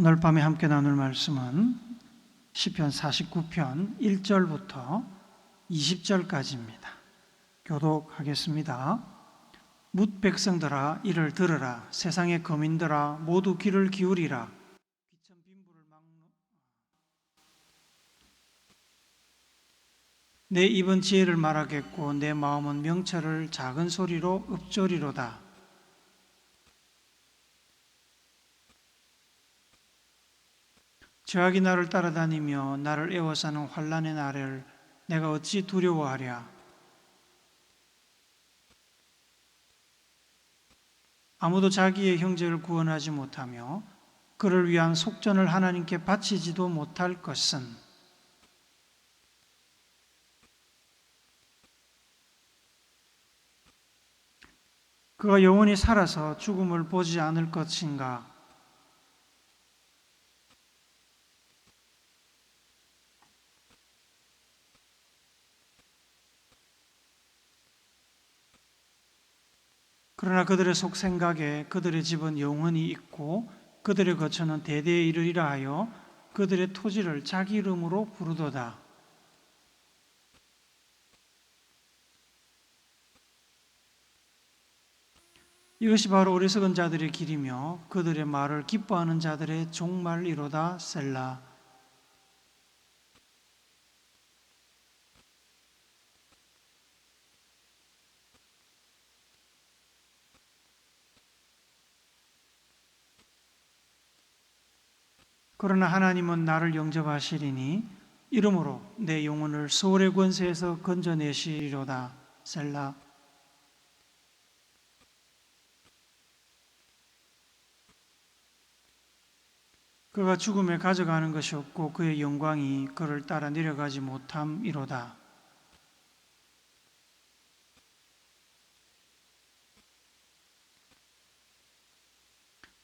오늘 밤에 함께 나눌 말씀은 시편 49편 1절부터 20절까지입니다. 교독하겠습니다. 묻 백성들아 이를 들으라 세상의 거민들아 모두 귀를 기울이라 내 입은 지혜를 말하겠고 내 마음은 명철을 작은 소리로 읊조리로다 죄악이 나를 따라다니며 나를 애워싸는 환란의 날을 내가 어찌 두려워하랴? 아무도 자기의 형제를 구원하지 못하며 그를 위한 속전을 하나님께 바치지도 못할 것은 그가 영원히 살아서 죽음을 보지 않을 것인가 그러나 그들의 속 생각에 그들의 집은 영원히 있고 그들의 거처는 대대에 이르리라 하여 그들의 토지를 자기 이름으로 부르도다. 이것이 바로 어리석은 자들의 길이며 그들의 말을 기뻐하는 자들의 종말이로다 셀라. 그러나 하나님은 나를 영접하시리니 이름으로 내 영혼을 소울의 권세에서 건져내시리로다. 셀라. 그가 죽음에 가져가는 것이 없고 그의 영광이 그를 따라 내려가지 못함이로다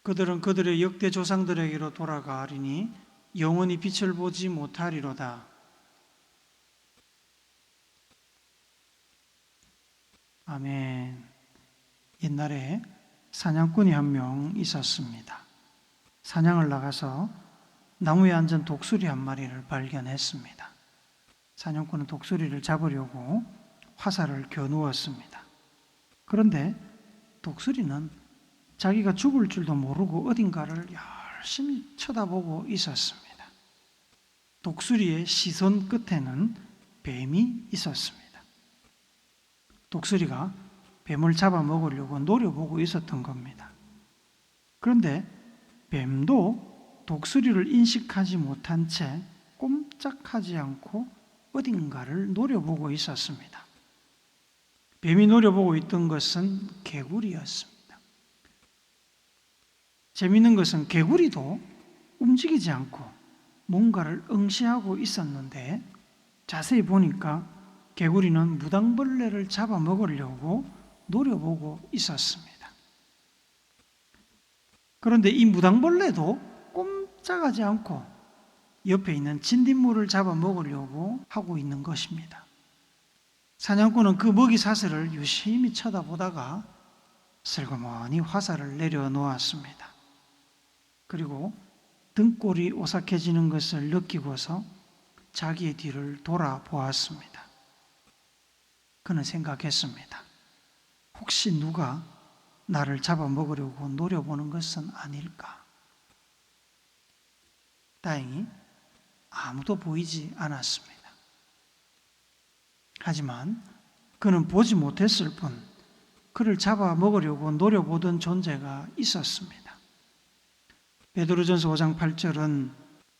그들은 그들의 역대 조상들에게로 돌아가리니 영원히 빛을 보지 못하리로다. 아멘. 옛날에 사냥꾼이 한 명 있었습니다. 사냥을 나가서 나무에 앉은 독수리 한 마리를 발견했습니다. 사냥꾼은 독수리를 잡으려고 화살을 겨누었습니다. 그런데 독수리는 자기가 죽을 줄도 모르고 어딘가를 열심히 쳐다보고 있었습니다. 독수리의 시선 끝에는 뱀이 있었습니다. 독수리가 뱀을 잡아먹으려고 노려보고 있었던 겁니다. 그런데 뱀도 독수리를 인식하지 못한 채 꼼짝하지 않고 어딘가를 노려보고 있었습니다. 뱀이 노려보고 있던 것은 개구리였습니다. 재미있는 것은 개구리도 움직이지 않고 뭔가를 응시하고 있었는데 자세히 보니까 개구리는 무당벌레를 잡아먹으려고 노려보고 있었습니다. 그런데 이 무당벌레도 꼼짝하지 않고 옆에 있는 진딧물을 잡아먹으려고 하고 있는 것입니다. 사냥꾼은 그 먹이 사슬을 유심히 쳐다보다가 슬그머니 화살을 내려놓았습니다. 그리고 등골이 오싹해지는 것을 느끼고서 자기의 뒤를 돌아보았습니다. 그는 생각했습니다. 혹시 누가 나를 잡아먹으려고 노려보는 것은 아닐까? 다행히 아무도 보이지 않았습니다. 하지만 그는 보지 못했을 뿐 그를 잡아먹으려고 노려보던 존재가 있었습니다. 베드로전서 5장 8절은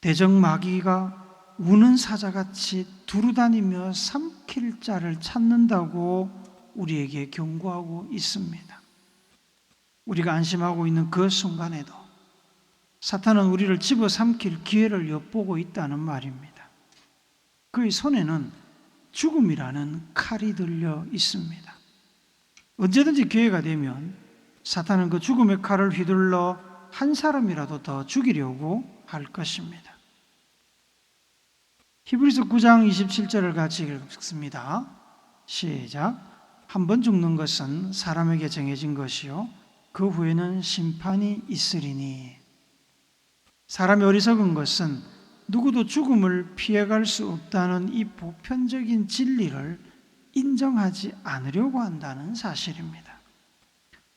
대적 마귀가 우는 사자같이 두루다니며 삼킬 자를 찾는다고 우리에게 경고하고 있습니다. 우리가 안심하고 있는 그 순간에도 사탄은 우리를 집어 삼킬 기회를 엿보고 있다는 말입니다. 그의 손에는 죽음이라는 칼이 들려 있습니다. 언제든지 기회가 되면 사탄은 그 죽음의 칼을 휘둘러 한 사람이라도 더 죽이려고 할 것입니다. 히브리서 9장 27절을 같이 읽습니다. 시작. 한 번 죽는 것은 사람에게 정해진 것이요. 그 후에는 심판이 있으리니. 사람이 어리석은 것은 누구도 죽음을 피해갈 수 없다는 이 보편적인 진리를 인정하지 않으려고 한다는 사실입니다.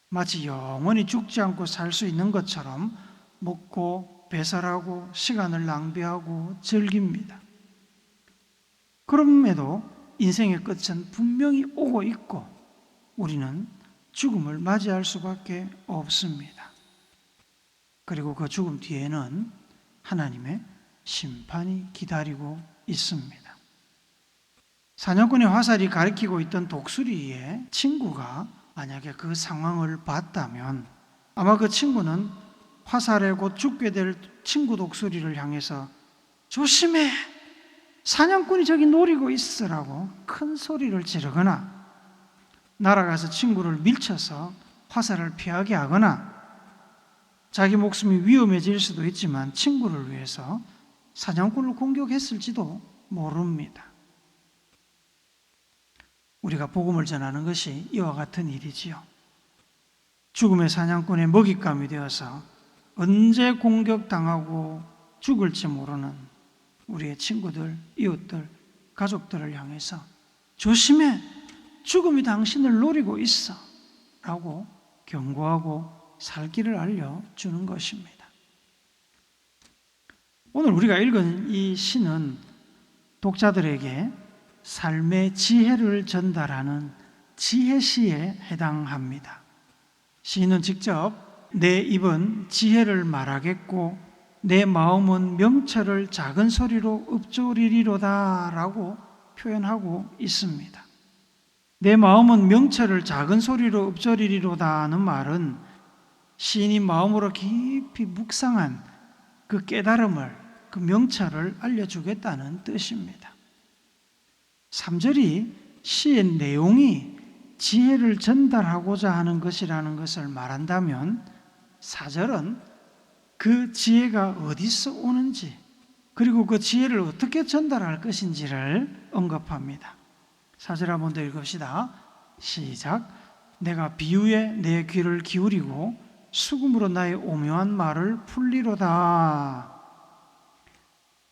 마치 영원히 죽지 않고 살 수 있는 것처럼 먹고 배설하고 시간을 낭비하고 즐깁니다. 그럼에도 인생의 끝은 분명히 오고 있고 우리는 죽음을 맞이할 수밖에 없습니다. 그리고 그 죽음 뒤에는 하나님의 심판이 기다리고 있습니다. 사냥꾼의 화살이 가리키고 있던 독수리의 친구가 만약에 그 상황을 봤다면 아마 그 친구는 화살에 곧 죽게 될 친구 독수리를 향해서 조심해! 사냥꾼이 저기 노리고 있으라고 큰 소리를 지르거나 날아가서 친구를 밀쳐서 화살을 피하게 하거나 자기 목숨이 위험해질 수도 있지만 친구를 위해서 사냥꾼을 공격했을지도 모릅니다. 우리가 복음을 전하는 것이 이와 같은 일이지요. 죽음의 사냥꾼의 먹잇감이 되어서 언제 공격당하고 죽을지 모르는 우리의 친구들, 이웃들, 가족들을 향해서 조심해! 죽음이 당신을 노리고 있어! 라고 경고하고 살 길을 알려주는 것입니다. 오늘 우리가 읽은 이 시는 독자들에게 삶의 지혜를 전달하는 지혜시에 해당합니다. 시인은 직접 내 입은 지혜를 말하겠고 내 마음은 명철을 작은 소리로 읊조리리로다 라고 표현하고 있습니다. 내 마음은 명철을 작은 소리로 읊조리리로다 하는 말은 시인이 마음으로 깊이 묵상한 그 깨달음을 그 명철을 알려주겠다는 뜻입니다. 3절이 시의 내용이 지혜를 전달하고자 하는 것이라는 것을 말한다면 4절은 그 지혜가 어디서 오는지 그리고 그 지혜를 어떻게 전달할 것인지를 언급합니다. 4절 한번 더 읽읍시다. 시작. 내가 비유에 내 귀를 기울이고 수금으로 나의 오묘한 말을 풀리로다.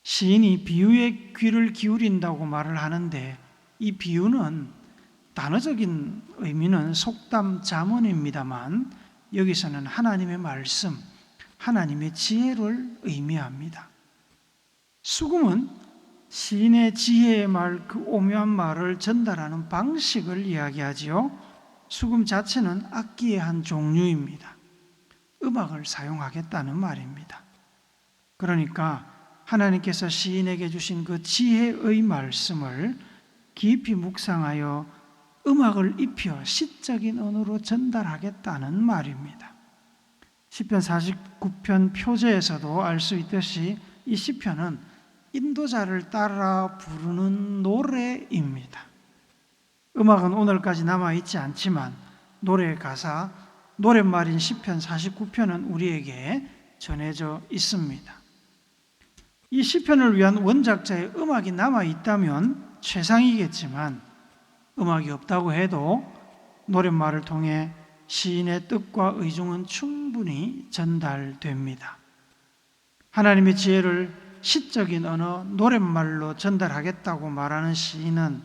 시인이 비유에 귀를 기울인다고 말을 하는데 이 비유는 단어적인 의미는 속담 자문입니다만 여기서는 하나님의 말씀, 하나님의 지혜를 의미합니다. 수금은 시인의 지혜의 말, 그 오묘한 말을 전달하는 방식을 이야기하지요. 수금 자체는 악기의 한 종류입니다. 음악을 사용하겠다는 말입니다. 그러니까 하나님께서 시인에게 주신 그 지혜의 말씀을 깊이 묵상하여 음악을 입혀 시적인 언어로 전달하겠다는 말입니다. 시편 49편 표제에서도 알 수 있듯이 이 시편은 인도자를 따라 부르는 노래입니다. 음악은 오늘까지 남아 있지 않지만 노래의 가사, 노랫말인 시편 49편은 우리에게 전해져 있습니다. 이 시편을 위한 원작자의 음악이 남아 있다면 최상이겠지만 음악이 없다고 해도 노랫말을 통해 시인의 뜻과 의중은 충분히 전달됩니다. 하나님의 지혜를 시적인 언어, 노랫말로 전달하겠다고 말하는 시인은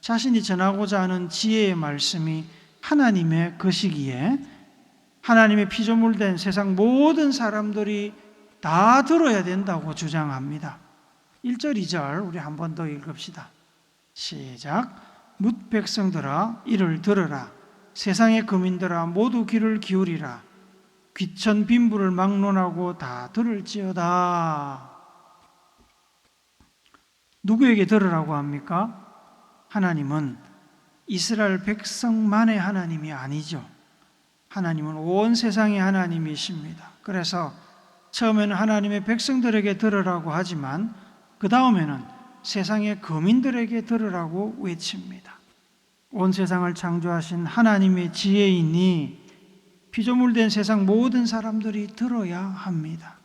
자신이 전하고자 하는 지혜의 말씀이 하나님의 것이기에 하나님의 피조물 된 세상 모든 사람들이 다 들어야 된다고 주장합니다. 1절, 2절 우리 한 번 더 읽읍시다. 시작. 묻 백성들아 이를 들으라. 세상의 거민들아 모두 귀를 기울이라. 귀천 빈부를 막론하고 다 들을지어다. 누구에게 들으라고 합니까? 하나님은 이스라엘 백성만의 하나님이 아니죠. 하나님은 온 세상의 하나님이십니다. 그래서 처음에는 하나님의 백성들에게 들으라고 하지만 그 다음에는 세상의 거민들에게 들으라고 외칩니다. 온 세상을 창조하신 하나님의 지혜이니 피조물된 세상 모든 사람들이 들어야 합니다.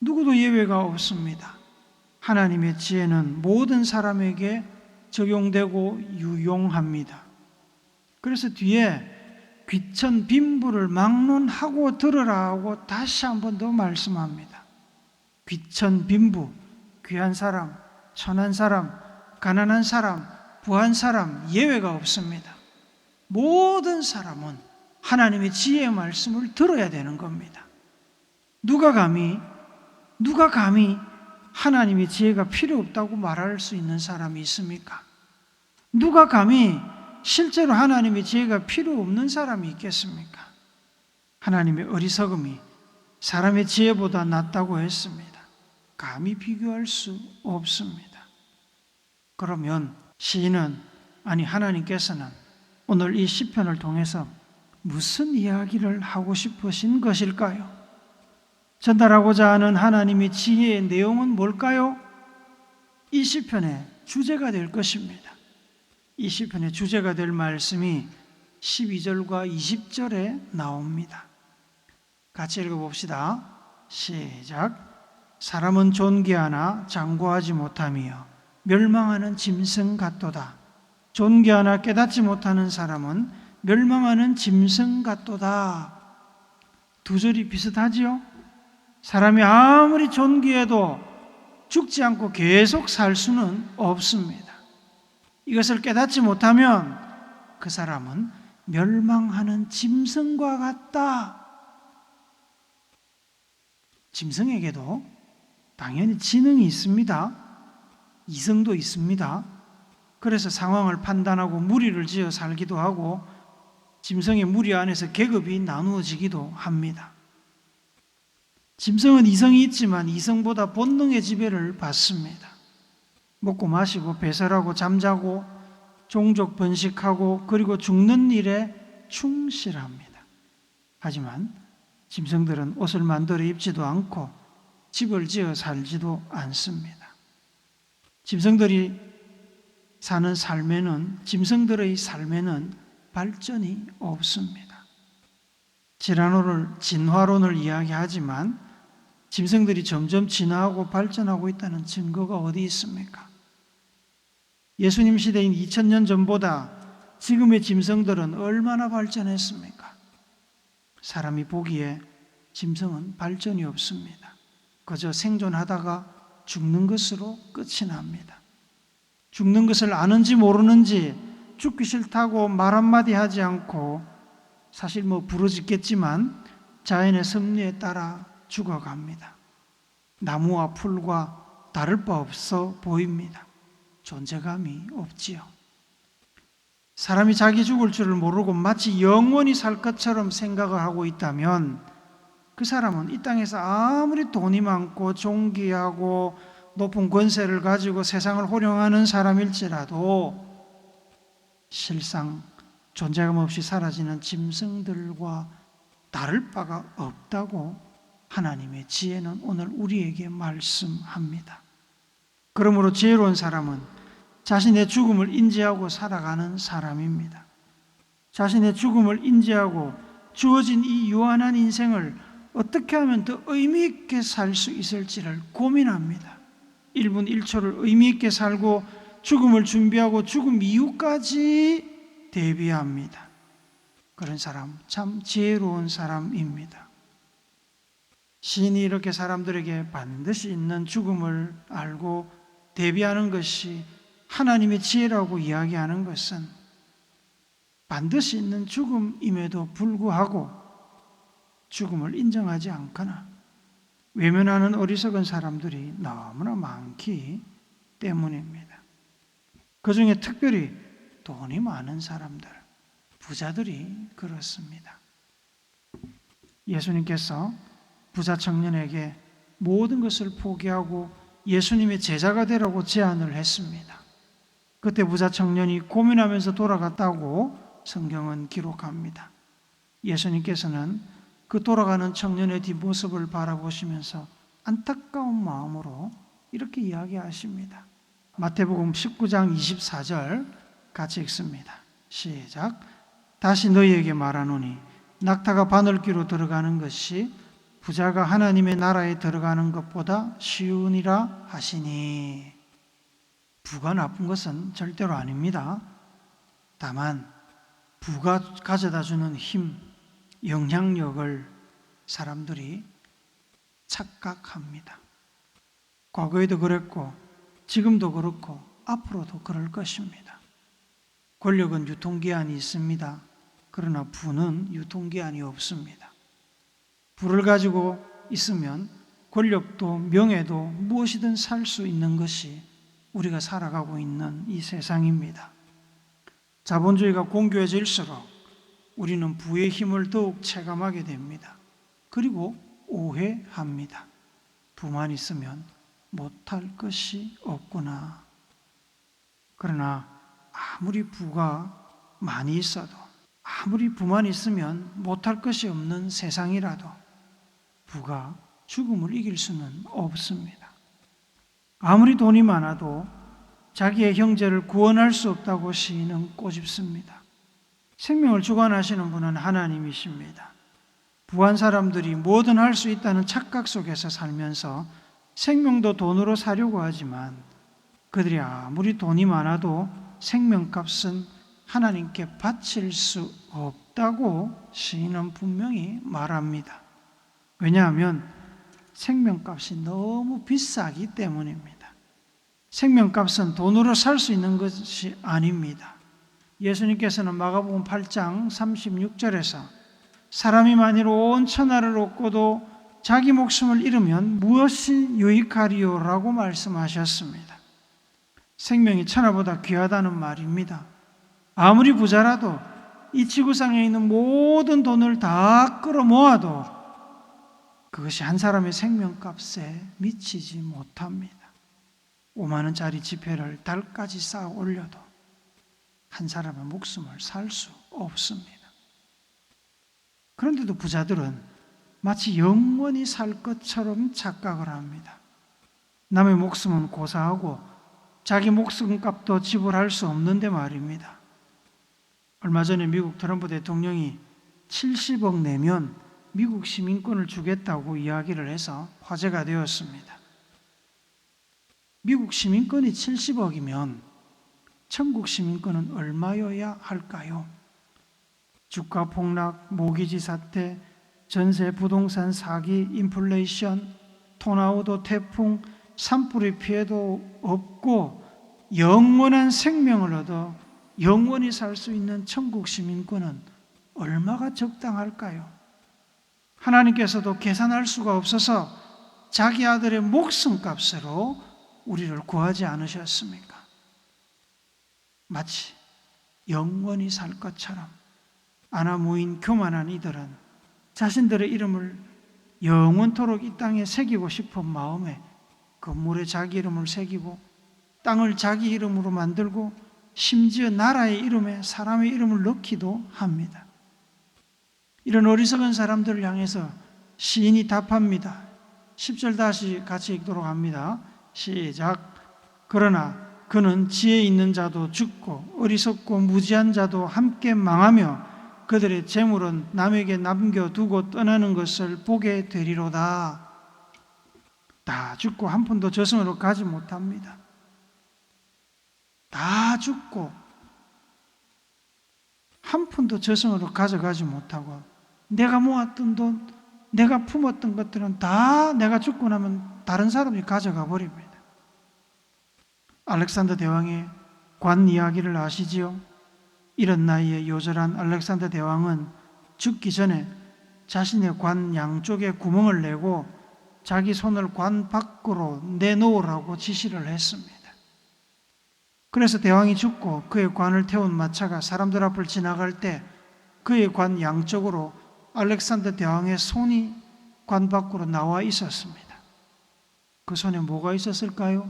누구도 예외가 없습니다. 하나님의 지혜는 모든 사람에게 적용되고 유용합니다. 그래서 뒤에 귀천 빈부를 막론하고 들으라고 다시 한 번 더 말씀합니다. 귀천 빈부, 귀한 사람, 천한 사람, 가난한 사람, 부한 사람 예외가 없습니다. 모든 사람은 하나님의 지혜의 말씀을 들어야 되는 겁니다. 누가 감히 누가 감히 하나님의 지혜가 필요 없다고 말할 수 있는 사람이 있습니까? 누가 감히 실제로 하나님의 지혜가 필요 없는 사람이 있겠습니까? 하나님의 어리석음이 사람의 지혜보다 낫다고 했습니다. 감히 비교할 수 없습니다. 그러면 시인은 아니 하나님께서는 오늘 이 시편을 통해서 무슨 이야기를 하고 싶으신 것일까요? 전달하고자 하는 하나님의 지혜의 내용은 뭘까요? 이 시편의 주제가 될 것입니다. 이 시편의 주제가 될 말씀이 12절과 20절에 나옵니다. 같이 읽어봅시다. 시작. 사람은 존귀하나 장구하지 못하며 멸망하는 짐승 같도다. 존귀하나 깨닫지 못하는 사람은 멸망하는 짐승 같도다. 두 절이 비슷하지요? 사람이 아무리 존귀해도 죽지 않고 계속 살 수는 없습니다. 이것을 깨닫지 못하면 그 사람은 멸망하는 짐승과 같다. 짐승에게도 당연히 지능이 있습니다. 이성도 있습니다. 그래서 상황을 판단하고 무리를 지어 살기도 하고 짐승의 무리 안에서 계급이 나누어지기도 합니다. 짐승은 이성이 있지만 이성보다 본능의 지배를 받습니다. 먹고 마시고 배설하고 잠자고 종족 번식하고 그리고 죽는 일에 충실합니다. 하지만 짐승들은 옷을 만들어 입지도 않고 집을 지어 살지도 않습니다. 짐승들이 사는 삶에는 짐승들의 삶에는 발전이 없습니다. 지난호를 진화론을 이야기하지만 짐승들이 점점 진화하고 발전하고 있다는 증거가 어디 있습니까? 예수님 시대인 2000년 전보다 지금의 짐승들은 얼마나 발전했습니까? 사람이 보기에 짐승은 발전이 없습니다. 그저 생존하다가 죽는 것으로 끝이 납니다. 죽는 것을 아는지 모르는지 죽기 싫다고 말 한마디 하지 않고 사실 뭐 부러지겠지만 자연의 섭리에 따라 죽어갑니다. 나무와 풀과 다를 바 없어 보입니다. 존재감이 없지요. 사람이 자기 죽을 줄을 모르고 마치 영원히 살 것처럼 생각을 하고 있다면 그 사람은 이 땅에서 아무리 돈이 많고 존귀하고 높은 권세를 가지고 세상을 호령하는 사람일지라도 실상 존재감 없이 사라지는 짐승들과 다를 바가 없다고 하나님의 지혜는 오늘 우리에게 말씀합니다. 그러므로 지혜로운 사람은 자신의 죽음을 인지하고 살아가는 사람입니다. 자신의 죽음을 인지하고 주어진 이 유한한 인생을 어떻게 하면 더 의미 있게 살 수 있을지를 고민합니다. 1분 1초를 의미 있게 살고 죽음을 준비하고 죽음 이후까지 대비합니다. 그런 사람 참 지혜로운 사람입니다. 시인이 이렇게 사람들에게 반드시 있는 죽음을 알고 대비하는 것이 하나님의 지혜라고 이야기하는 것은 반드시 있는 죽음임에도 불구하고 죽음을 인정하지 않거나 외면하는 어리석은 사람들이 너무나 많기 때문입니다. 그 중에 특별히 돈이 많은 사람들, 부자들이 그렇습니다. 예수님께서 부자 청년에게 모든 것을 포기하고 예수님의 제자가 되라고 제안을 했습니다. 그때 부자 청년이 고민하면서 돌아갔다고 성경은 기록합니다. 예수님께서는 그 돌아가는 청년의 뒷모습을 바라보시면서 안타까운 마음으로 이렇게 이야기하십니다. 마태복음 19장 24절 같이 읽습니다. 시작. 다시 너희에게 말하노니 낙타가 바늘귀로 들어가는 것이 부자가 하나님의 나라에 들어가는 것보다 쉬우니라 하시니 부가 나쁜 것은 절대로 아닙니다. 다만 부가 가져다 주는 힘, 영향력을 사람들이 착각합니다. 과거에도 그랬고 지금도 그렇고 앞으로도 그럴 것입니다. 권력은 유통기한이 있습니다. 그러나 부는 유통기한이 없습니다. 부를 가지고 있으면 권력도 명예도 무엇이든 살 수 있는 것이 우리가 살아가고 있는 이 세상입니다. 자본주의가 공교해질수록 우리는 부의 힘을 더욱 체감하게 됩니다. 그리고 오해합니다. 부만 있으면 못할 것이 없구나. 그러나 아무리 부가 많이 있어도 아무리 부만 있으면 못할 것이 없는 세상이라도 부가 죽음을 이길 수는 없습니다. 아무리 돈이 많아도 자기의 형제를 구원할 수 없다고 시인은 꼬집습니다. 생명을 주관하시는 분은 하나님이십니다. 부한 사람들이 뭐든 할 수 있다는 착각 속에서 살면서 생명도 돈으로 사려고 하지만 그들이 아무리 돈이 많아도 생명값은 하나님께 바칠 수 없다고 시인은 분명히 말합니다. 왜냐하면 생명값이 너무 비싸기 때문입니다. 생명값은 돈으로 살 수 있는 것이 아닙니다. 예수님께서는 마가복음 8장 36절에서 사람이 만일 온 천하를 얻고도 자기 목숨을 잃으면 무엇이 유익하리요라고 말씀하셨습니다. 생명이 천하보다 귀하다는 말입니다. 아무리 부자라도 이 지구상에 있는 모든 돈을 다 끌어모아도 그것이 한 사람의 생명값에 미치지 못합니다. 5만 원짜리 지폐를 달까지 쌓아 올려도 한 사람의 목숨을 살 수 없습니다. 그런데도 부자들은 마치 영원히 살 것처럼 착각을 합니다. 남의 목숨은 고사하고 자기 목숨값도 지불할 수 없는데 말입니다. 얼마 전에 미국 트럼프 대통령이 70억 내면 미국 시민권을 주겠다고 이야기를 해서 화제가 되었습니다. 미국 시민권이 70억이면 천국 시민권은 얼마여야 할까요? 주가 폭락, 모기지 사태, 전세 부동산 사기, 인플레이션, 토나우도 태풍, 산불의 피해도 없고 영원한 생명을 얻어 영원히 살 수 있는 천국 시민권은 얼마가 적당할까요? 하나님께서도 계산할 수가 없어서 자기 아들의 목숨값으로 우리를 구하지 않으셨습니까? 마치 영원히 살 것처럼 아나무인 교만한 이들은 자신들의 이름을 영원토록 이 땅에 새기고 싶은 마음에 건물에 자기 이름을 새기고 땅을 자기 이름으로 만들고 심지어 나라의 이름에 사람의 이름을 넣기도 합니다. 이런 어리석은 사람들을 향해서 시인이 답합니다. 10절 다시 같이 읽도록 합니다. 시작. 그러나 그는 지혜 있는 자도 죽고 어리석고 무지한 자도 함께 망하며 그들의 재물은 남에게 남겨두고 떠나는 것을 보게 되리로다. 다 죽고 한 푼도 저승으로 가지 못합니다. 다 죽고 한 푼도 저승으로 가져가지 못하고 내가 모았던 돈, 내가 품었던 것들은 다 내가 죽고 나면 다른 사람이 가져가 버립니다. 알렉산더 대왕의 관 이야기를 아시지요? 이런 나이에 요절한 알렉산더 대왕은 죽기 전에 자신의 관 양쪽에 구멍을 내고 자기 손을 관 밖으로 내놓으라고 지시를 했습니다. 그래서 대왕이 죽고 그의 관을 태운 마차가 사람들 앞을 지나갈 때 그의 관 양쪽으로 알렉산더 대왕의 손이 관 밖으로 나와 있었습니다. 그 손에 뭐가 있었을까요?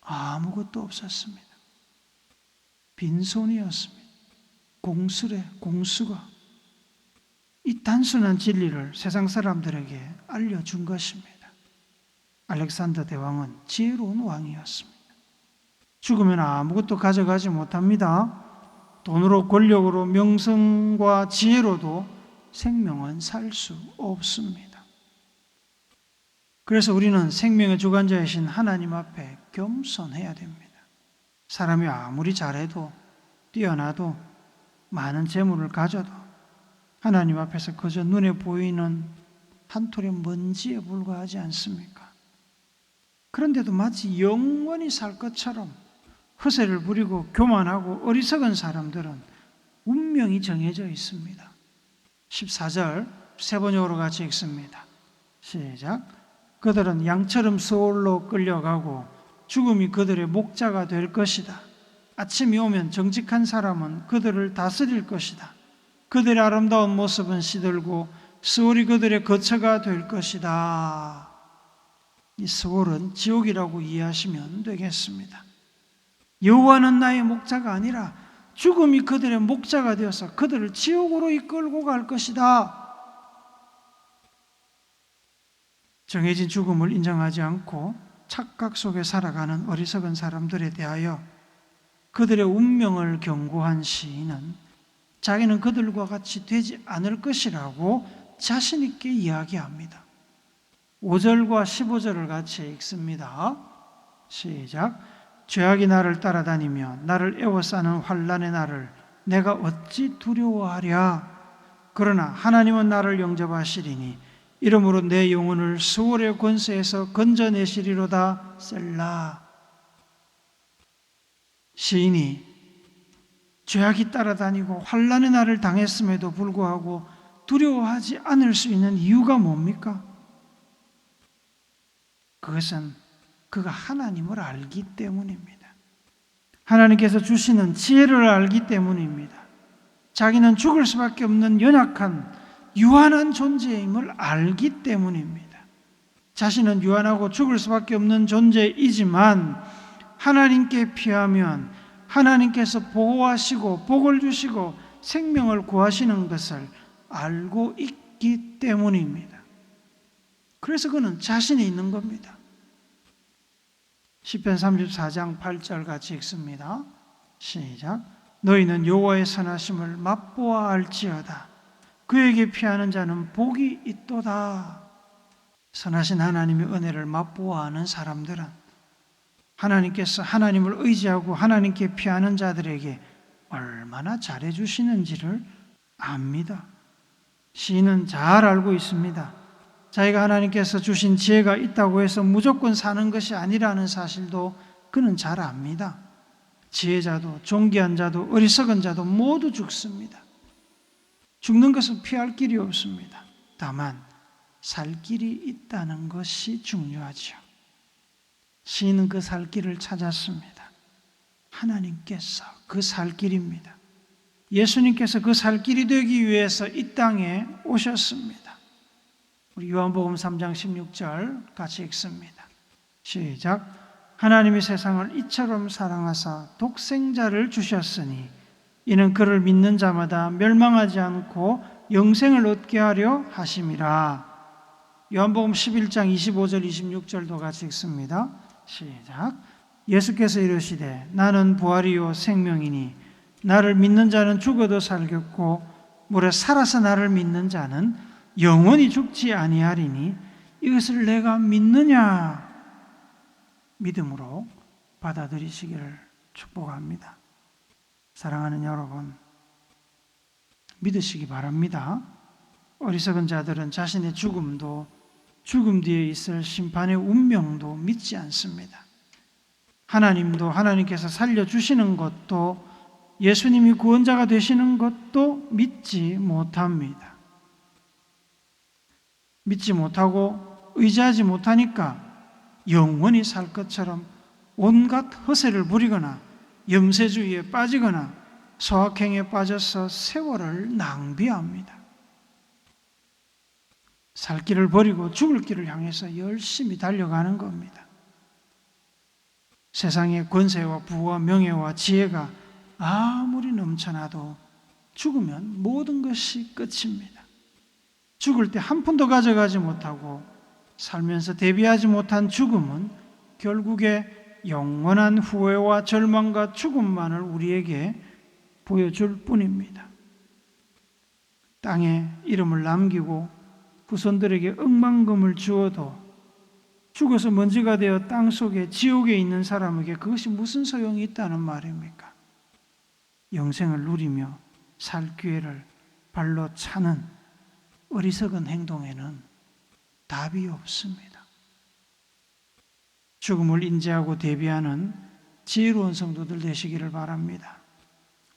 아무것도 없었습니다. 빈손이었습니다. 공수래, 공수가. 이 단순한 진리를 세상 사람들에게 알려준 것입니다. 알렉산더 대왕은 지혜로운 왕이었습니다. 죽으면 아무것도 가져가지 못합니다. 돈으로 권력으로 명성과 지혜로도 생명은 살 수 없습니다. 그래서 우리는 생명의 주관자이신 하나님 앞에 겸손해야 됩니다. 사람이 아무리 잘해도 뛰어나도 많은 재물을 가져도 하나님 앞에서 그저 눈에 보이는 한 톨의 먼지에 불과하지 않습니까? 그런데도 마치 영원히 살 것처럼 허세를 부리고 교만하고 어리석은 사람들은 운명이 정해져 있습니다. 14절 세 번역으로 같이 읽습니다. 시작. 그들은 양처럼 서울로 끌려가고 죽음이 그들의 목자가 될 것이다. 아침이 오면 정직한 사람은 그들을 다스릴 것이다. 그들의 아름다운 모습은 시들고 스월이 그들의 거처가 될 것이다. 이 스월은 지옥이라고 이해하시면 되겠습니다. 여호와는 나의 목자가 아니라 죽음이 그들의 목자가 되어서 그들을 지옥으로 이끌고 갈 것이다. 정해진 죽음을 인정하지 않고 착각 속에 살아가는 어리석은 사람들에 대하여 그들의 운명을 경고한 시인은 자기는 그들과 같이 되지 않을 것이라고 자신있게 이야기합니다. 5절과 15절을 같이 읽습니다. 시작. 죄악이 나를 따라다니며 나를 에워싸는 환란의 날을 내가 어찌 두려워하랴. 그러나 하나님은 나를 영접하시리니 이러므로 내 영혼을 수월의 권세에서 건져내시리로다 셀라. 시인이 죄악이 따라다니고 환란의 날을 당했음에도 불구하고 두려워하지 않을 수 있는 이유가 뭡니까? 그것은 그가 하나님을 알기 때문입니다. 하나님께서 주시는 지혜를 알기 때문입니다. 자기는 죽을 수밖에 없는 연약한 유한한 존재임을 알기 때문입니다. 자신은 유한하고 죽을 수밖에 없는 존재이지만 하나님께 피하면 하나님께서 보호하시고 복을 주시고 생명을 구하시는 것을 알고 있기 때문입니다. 그래서 그는 자신이 있는 겁니다. 10편 34장 8절 같이 읽습니다. 시작. 너희는 여호와의 선하심을 맛보아 알지어다. 그에게 피하는 자는 복이 있도다. 선하신 하나님의 은혜를 맛보아 아는 사람들은 하나님께서 하나님을 의지하고 하나님께 피하는 자들에게 얼마나 잘해 주시는지를 압니다. 시인은 잘 알고 있습니다. 자기가 하나님께서 주신 지혜가 있다고 해서 무조건 사는 것이 아니라는 사실도 그는 잘 압니다. 지혜자도 존귀한 자도 어리석은 자도 모두 죽습니다. 죽는 것은 피할 길이 없습니다. 다만 살 길이 있다는 것이 중요하죠. 시인은 그 살 길을 찾았습니다. 하나님께서 그 살 길입니다. 예수님께서 그 살 길이 되기 위해서 이 땅에 오셨습니다. 우리 요한복음 3장 16절 같이 읽습니다. 시작. 하나님이 세상을 이처럼 사랑하사 독생자를 주셨으니 이는 그를 믿는 자마다 멸망하지 않고 영생을 얻게 하려 하심이라. 요한복음 11장 25절 26절도 같이 읽습니다. 시작. 예수께서 이르시되 나는 부활이요 생명이니 나를 믿는 자는 죽어도 살겠고 무릇 살아서 나를 믿는 자는 영원히 죽지 아니하리니 이것을 내가 믿느냐 믿음으로 받아들이시기를 축복합니다. 사랑하는 여러분 믿으시기 바랍니다. 어리석은 자들은 자신의 죽음도 죽음 뒤에 있을 심판의 운명도 믿지 않습니다. 하나님도 하나님께서 살려주시는 것도 예수님이 구원자가 되시는 것도 믿지 못합니다. 믿지 못하고 의지하지 못하니까 영원히 살 것처럼 온갖 허세를 부리거나 염세주의에 빠지거나 소확행에 빠져서 세월을 낭비합니다. 살 길을 버리고 죽을 길을 향해서 열심히 달려가는 겁니다. 세상의 권세와 부와 명예와 지혜가 아무리 넘쳐나도 죽으면 모든 것이 끝입니다. 죽을 때 한 푼도 가져가지 못하고 살면서 대비하지 못한 죽음은 결국에 영원한 후회와 절망과 죽음만을 우리에게 보여줄 뿐입니다. 땅에 이름을 남기고 후손들에게 억만금을 주어도 죽어서 먼지가 되어 땅 속에 지옥에 있는 사람에게 그것이 무슨 소용이 있다는 말입니까? 영생을 누리며 살 기회를 발로 차는 어리석은 행동에는 답이 없습니다. 죽음을 인지하고 대비하는 지혜로운 성도들 되시기를 바랍니다.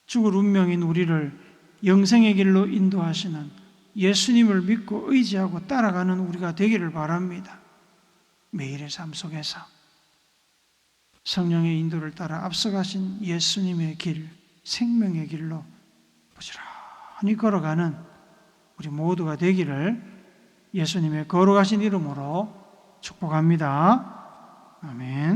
죽을 운명인 우리를 영생의 길로 인도하시는 예수님을 믿고 의지하고 따라가는 우리가 되기를 바랍니다. 매일의 삶 속에서 성령의 인도를 따라 앞서가신 예수님의 길, 생명의 길로 부지런히 걸어가는 우리 모두가 되기를 예수님의 거룩하신 이름으로 축복합니다. 아멘.